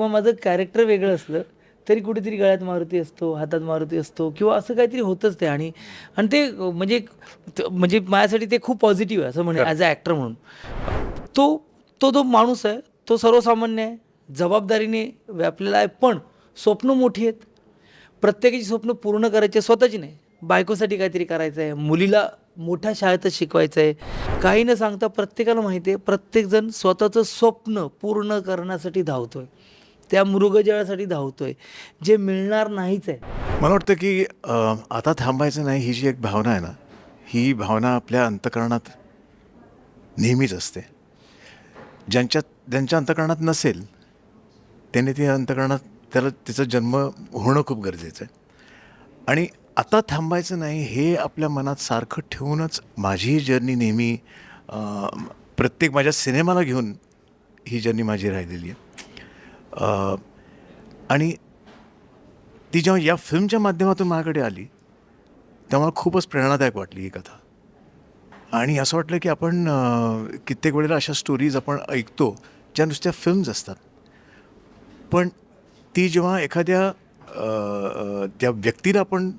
किंवा माझं कॅरेक्टर वेगळं असलं तरी कुठेतरी गळ्यात मारुती असतो हातात मारुती असतो किंवा असं काहीतरी होतंच ते. आणि आणि ते म्हणजे म्हणजे माझ्यासाठी ते खूप पॉझिटिव्ह आहे असं म्हणे ॲज अ ॲक्टर म्हणून. तो तो जो माणूस आहे तो सर्वसामान्य आहे जबाबदारीने व्यापलेला आहे पण स्वप्न मोठी आहेत. प्रत्येकाची स्वप्न पूर्ण करायची स्वतःची नाही. बायकोसाठी काहीतरी करायचं आहे मुलीला मोठ्या शाळेतच शिकवायचं आहे. काही न सांगता प्रत्येकाला माहिती आहे प्रत्येकजण स्वतःचं स्वप्न पूर्ण करण्यासाठी धावतोय. त्या मृगजळासाठी धावतोय. जे मिळणार नाहीच आहे. मला वाटतं की अ, आता थांबायचं नाही ही जी एक भावना आहे ना ही भावना आपल्या अंतकरणात नेहमीच असते. ज्यांच्या ज्यांच्या अंतकरणात नसेल त्याने ती अंतकरणात त्याला तिचा जन्म होणं खूप गरजेचं आहे. आणि आता थांबायचं नाही हे आपल्या मनात सारखं ठेवूनच माझी जर्नी नेहमी अ, प्रत्येक माझ्या सिनेमाला घेऊन ही जर्नी माझी राहिलेली आहे. आणि ती जेव्हा या फिल्मच्या माध्यमातून माझ्याकडे आली तेव्हा मला खूपच प्रेरणादायक वाटली ही कथा. आणि असं वाटलं की आपण कित्येक वेळेला अशा स्टोरीज आपण ऐकतो ज्या नुसत्या फिल्म्स असतात. पण ती जेव्हा एखाद्या त्या व्यक्तीला आपण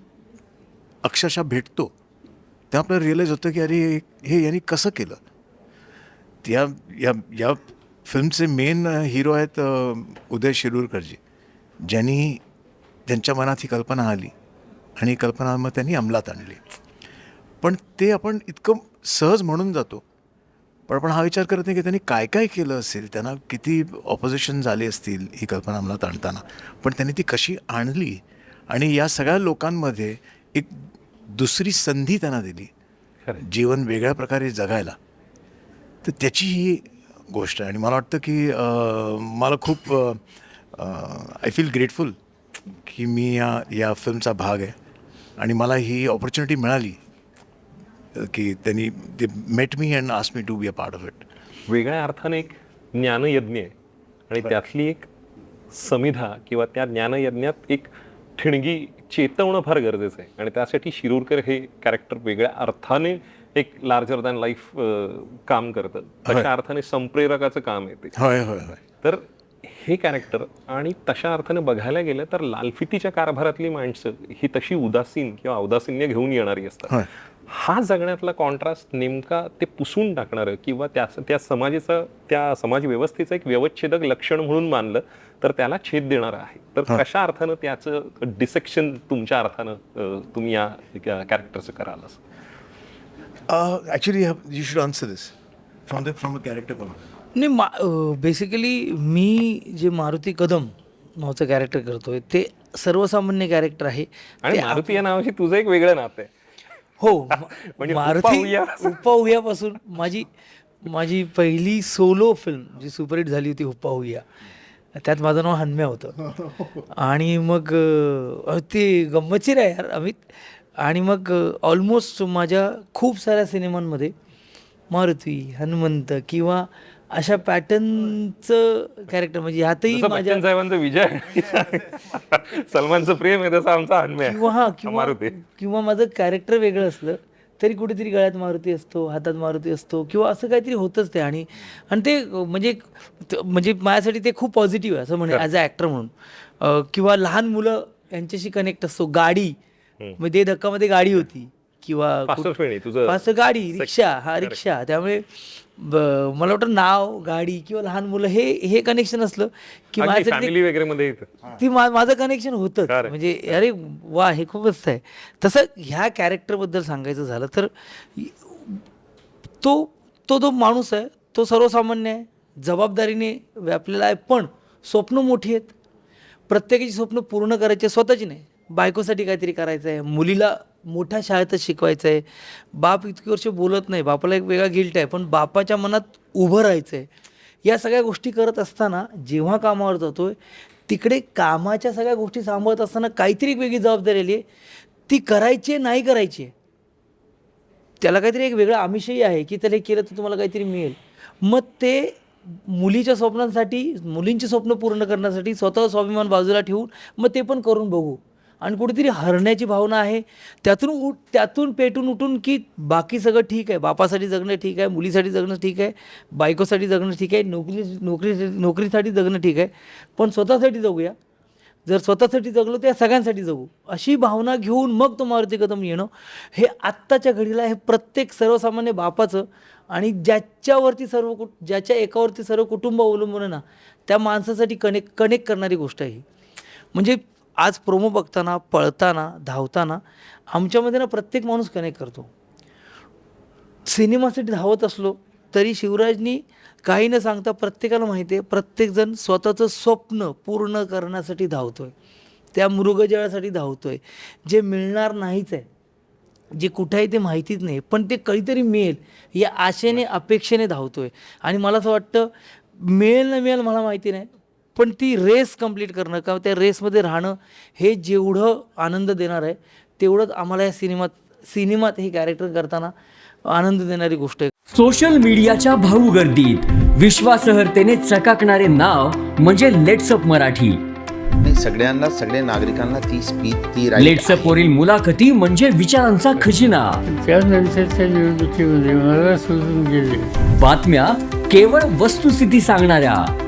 अक्षरशः भेटतो तेव्हा आपल्याला रिअलाईज होतं की अरे हे यांनी कसं केलं? त्या या या फिल्मचे मेन हिरो आहेत उदय शिरूरकरजी. ज्यांनी त्यांच्या मनात ही कल्पना आली आणि ही कल्पना मग त्यांनी अंमलात आणली. पण ते आपण इतकं सहज म्हणून जातो. पण आपण हा विचार करत नाही की त्यांनी काय काय केलं असेल त्यांना किती ऑपोजिशन झाले असतील ही कल्पना अंमलात आणताना. पण त्यांनी ती कशी आणली आणि या सगळ्या लोकांमध्ये एक दुसरी संधी त्यांना दिली. जीवन वेगळ्या प्रकारे जगायला. तर त्याची ही गोष्ट आहे. आणि मला वाटतं की मला खूप आय फील ग्रेटफुल की मी या या फिल्मचा भाग आहे. आणि मला ही ऑपॉर्च्युनिटी मिळाली की त्यांनी ते met me and ask me to be a part of it वेगळ्या अर्थाने एक ज्ञानयज्ञ आहे. आणि त्यातली एक समिधा किंवा त्या ज्ञानयज्ञात एक ठिणगी चेतवणं फार गरजेचं आहे. आणि त्यासाठी शिरूरकर हे कॅरेक्टर वेगळ्या अर्थाने एक लार्जर दॅन लाईफ काम करतं. तशा अर्थाने संप्रेरकाचं काम आहे ते. होय होय होय. तर हे कॅरेक्टर आणि तशा अर्थाने बघायला गेलं तर लालफितीच्या कारभारातली माणसं ही तशी उदासीन किंवा औदासीन्य घेऊन येणारी असतात. हा जगण्यातला कॉन्ट्रास्ट नेमका ते पुसून टाकणारं किंवा त्या त्या समाजाचं त्या समाज व्यवस्थेचं एक व्यवच्छेदक लक्षण म्हणून मानलं तर त्याला छेद देणारं आहे. तर कशा अर्थानं त्याचं डिसेक्शन तुमच्या अर्थानं तुम्ही या कॅरेक्टरचं कराल actually you should answer this from the from a character नाही मा बेसिकली मी जे मारुती कदम नावाचं कॅरेक्टर करतोय ते सर्वसामान्य कॅरेक्टर आहे. आणि मारुती या नावाशी तुझं एक वेगळं नातं आहे. हो म्हणजे मारुती उपाउया. उपाउयापासून माझी माझी पहिली सोलो फिल्म जी सुपरहिट झाली होती उपाउया त्यात माझं नाव हन्म्या होतं. आणि मग ते गंमतशीर आहे यार अमित. आणि मग ऑलमोस्ट माझ्या खूप साऱ्या सिनेमांमध्ये मारुती हनुमंत किंवा अशा पॅटर्नचं कॅरेक्टर म्हणजे ह्यातही माझ्या साहेबांचा विजय. सलमानचं प्रेम आहे तसं आमचा हन्म्या आहे. किंवा हा किंवा मारुती. किंवा माझं कॅरेक्टर वेगळं असलं तरी कुठेतरी गळ्यात मारुती असतो हातात मारुती असतो किंवा असं काहीतरी होतंच ते. आणि आणि ते म्हणजे म्हणजे माझ्यासाठी ते खूप पॉझिटिव्ह आहे असं म्हणे ॲज अ ॲक्टर म्हणून. किंवा लहान मुलं यांच्याशी कनेक्ट असतो गाडी. म्हणजे ते धक्कामध्ये गाडी होती. किंवा पाच गाडी रिक्षा हा रिक्षा. त्यामुळे मला वाटतं नाव गाडी किंवा लहान मुलं हे हे कनेक्शन असलं की माझ्यासाठी ते- माझं कनेक्शन होतं खरं. म्हणजे अरे वा हे खूपच आहे. तसं ह्या कॅरेक्टरबद्दल सांगायचं झालं तर तो तो जो माणूस आहे. तो सर्वसामान्य आहे. जबाबदारीने व्यापलेला आहे. पण स्वप्न मोठी आहेत. प्रत्येकाची स्वप्न पूर्ण करायची स्वतःची नाही. बायकोसाठी काहीतरी करायचं आहे मुलीला मोठ्या शाळेतच शिकवायचं आहे बाप इतकी वर्ष बोलत नाही. बापाला एक वेगळा गिल्ट आहे. पण बापाच्या मनात उभं राहायचं आहे या सगळ्या गोष्टी करत असताना जेव्हा कामावर जातोय तिकडे कामाच्या सगळ्या गोष्टी सांभाळत असताना काहीतरी एक वेगळी जबाबदारी आली आहे ती करायची आहे, नाही करायची आहे. त्याला काहीतरी एक वेगळं आमिषही आहे की त्याला हे केलं तर तुम्हाला काहीतरी मिळेल. मग ते मुलीच्या स्वप्नांसाठी मुलींची स्वप्न पूर्ण करण्यासाठी स्वतः स्वाभिमान बाजूला ठेवून मग ते पण करून बघू. आणि कुठेतरी हरण्याची भावना आहे. त्यातून उठ त्यातून पेटून उठून की बाकी सगळं ठीक आहे. बापासाठी जगणं ठीक आहे मुलीसाठी जगणं ठीक आहे बायकोसाठी जगणं ठीक आहे नोकरी नोकरी नोकरीसाठी जगणं ठीक आहे. पण स्वतःसाठी जगूया. जर स्वतःसाठी जगलो तर या सगळ्यांसाठी जगू. अशी भावना घेऊन मग तो मारुती कदम येणं हे आत्ताच्या घडीला हे प्रत्येक सर्वसामान्य बापाचं आणि ज्याच्यावरती सर्व कुट ज्याच्या एकावरती सर्व कुटुंब अवलंबून आहे ना त्या माणसासाठी कनेक्ट कनेक्ट करणारी गोष्ट आहे म्हणजे आज प्रोमो बघताना पळताना धावताना आमच्यामध्ये ना प्रत्येक माणूस कनेक्ट करतो. सिनेमासाठी धावत असलो तरी शिवराजनी काही न सांगता प्रत्येकाला माहिती आहे प्रत्येकजण स्वतःचं स्वप्न पूर्ण करण्यासाठी धावतो आहे त्या मृगजळासाठी धावतो आहे जे मिळणार नाहीच आहे जे कुठे आहे ते माहितीच नाही पण ते कधीतरी मिळेल या आशेने अपेक्षेने धावतो आहे आणि मला असं वाटतं मिळेल ना मिळेल मला माहिती नाही पण ती रेस कंप्लीट करणं का त्या रेसमध्ये राहणं हे जेवढं आनंद देणार आहे तेवढंच आम्हाला या सिनेमात सिनेमात हे कॅरेक्टर करताना आनंद देणारी गोष्ट आहे. सोशल मीडियाच्या भाऊ गर्दीत विश्वासार्हतेने चकाकणारे नाव म्हणजे लेट्सअप मराठी. सगळ्यांना सगळ्या नागरिकांना ती स्पीच ती लेट्सअप वरील मुलाखती म्हणजे विचारांचा खजिना. त्यानंतरच्या निवडणुकीमध्ये मला सोडून गेले. बातम्या केवळ वस्तुस्थिती सांगणाऱ्या.